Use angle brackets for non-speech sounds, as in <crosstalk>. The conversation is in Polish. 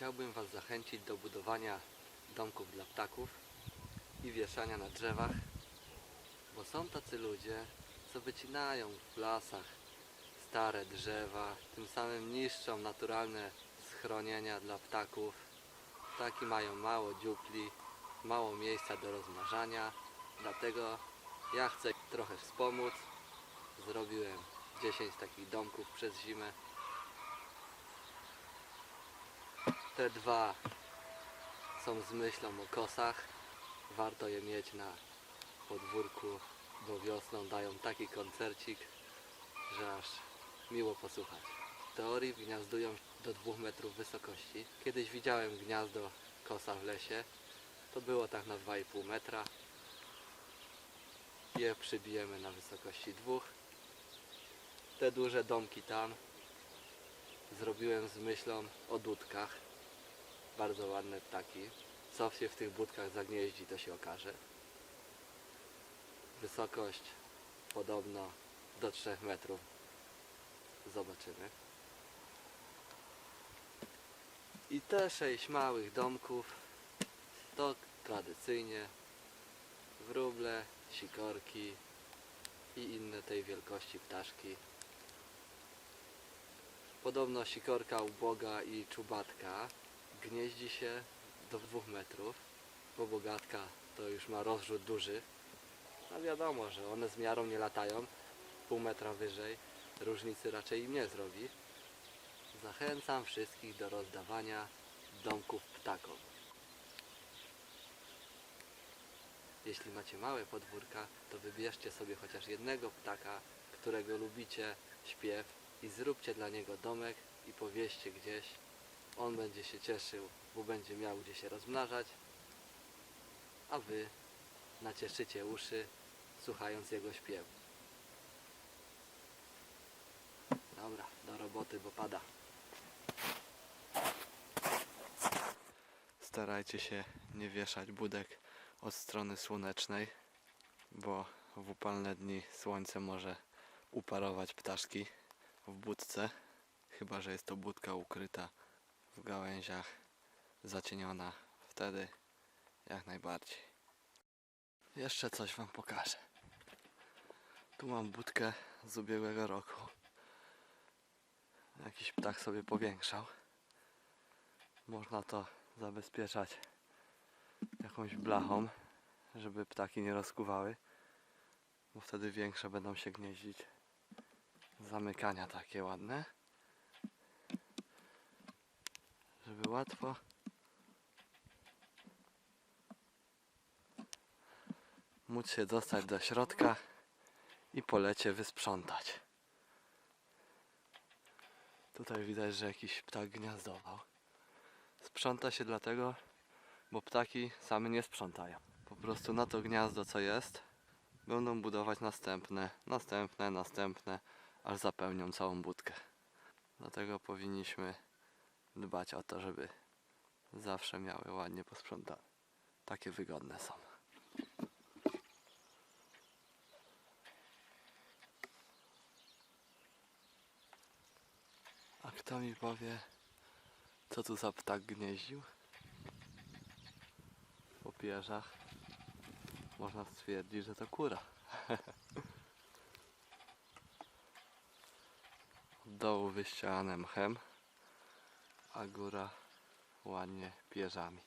Chciałbym Was zachęcić do budowania domków dla ptaków i wieszania na drzewach, bo są tacy ludzie, co wycinają w lasach stare drzewa, tym samym niszczą naturalne schronienia dla ptaków. Ptaki mają mało dziupli, mało miejsca do rozmnażania, dlatego ja chcę trochę wspomóc. Zrobiłem 10 takich domków przez zimę. Te dwa są z myślą o kosach. Warto je mieć na podwórku, bo wiosną dają taki koncercik, że aż miło posłuchać. W teorii gniazdują do 2 metrów wysokości. Kiedyś widziałem gniazdo kosa w lesie. To było tak na 2,5 metra. Je przybijemy na wysokości dwóch. Te duże domki tam zrobiłem z myślą o dudkach. Bardzo ładne ptaki. Co się w tych budkach zagnieździ, to się okaże. Wysokość podobno do 3 metrów. Zobaczymy. I te sześć małych domków to tradycyjnie wróble, sikorki i inne tej wielkości ptaszki. Podobno sikorka uboga i czubatka gnieździ się do dwóch metrów, bo bogatka to już ma rozrzut duży. A wiadomo, że one z miarą nie latają, pół metra wyżej, różnicy raczej im nie zrobi. Zachęcam wszystkich do rozdawania domków ptakom. Jeśli macie małe podwórka, to wybierzcie sobie chociaż jednego ptaka, którego lubicie śpiew i zróbcie dla niego domek i powieście gdzieś. On będzie się cieszył, bo będzie miał gdzie się rozmnażać, a wy nacieszycie uszy słuchając jego śpiewu. Dobra, do roboty, bo pada. Starajcie się nie wieszać budek od strony słonecznej, bo w upalne dni słońce może uparować ptaszki w budce, chyba że jest to budka ukryta w gałęziach, zacieniona. Wtedy jak najbardziej. Jeszcze coś Wam pokażę. Tu mam budkę z ubiegłego roku. Jakiś ptak sobie powiększał. Można to zabezpieczać jakąś blachą, żeby ptaki nie rozkuwały, bo wtedy większe będą się gnieździć. Zamykania takie ładne, żeby łatwo móc się dostać do środka i po lecie wysprzątać. Tutaj widać, że jakiś ptak gniazdował. Sprząta się dlatego, bo ptaki same nie sprzątają. Po prostu na to gniazdo, co jest, będą budować następne, następne, następne, aż zapełnią całą budkę. Dlatego powinniśmy dbać o to, żeby zawsze miały ładnie posprzątane. Takie wygodne są. A kto mi powie, co tu za ptak gnieździł? Po pierzach można stwierdzić, że to kura. Od <laughs> dołu wyścielane mchem, a góra ładnie pierzami.